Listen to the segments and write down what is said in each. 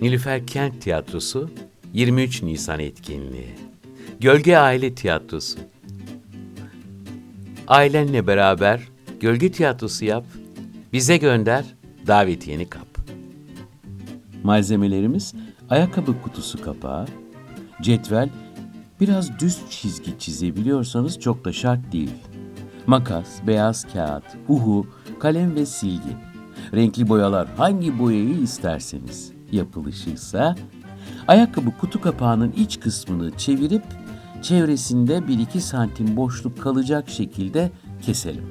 Nilüfer Kent Tiyatrosu 23 Nisan etkinliği. Gölge Aile Tiyatrosu. Ailenle beraber gölge tiyatrosu yap, bize gönder, davetiyeni kap. Malzemelerimiz ayakkabı kutusu kapağı, cetvel, biraz düz çizgi çizebiliyorsanız çok da şart değil. Makas, beyaz kağıt, uhu, kalem ve silgi. Renkli boyalar hangi boyayı isterseniz. Yapılışı ise ayakkabı kutu kapağının iç kısmını çevirip çevresinde 1-2 santim boşluk kalacak şekilde keselim.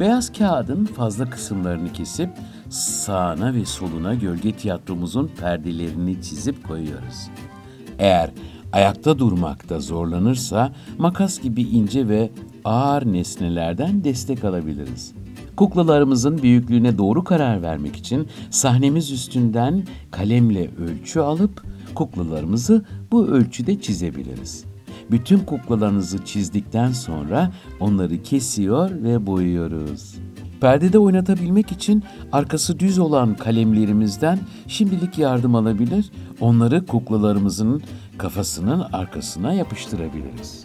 Beyaz kağıdın fazla kısımlarını kesip sağına ve soluna gölge tiyatromuzun perdelerini çizip koyuyoruz. Eğer ayakta durmakta zorlanırsa makas gibi ince ve ağır nesnelerden destek alabiliriz. Kuklalarımızın büyüklüğüne doğru karar vermek için sahnemiz üstünden kalemle ölçü alıp kuklalarımızı bu ölçüde çizebiliriz. Bütün kuklalarınızı çizdikten sonra onları kesiyor ve boyuyoruz. Perdede oynatabilmek için arkası düz olan kalemlerimizden şimdilik yardım alabilir, onları kuklalarımızın kafasının arkasına yapıştırabiliriz.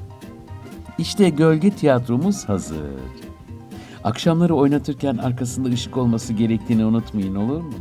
İşte gölge tiyatromuz hazır. Akşamları oynatırken arkasında ışık olması gerektiğini unutmayın olur mu?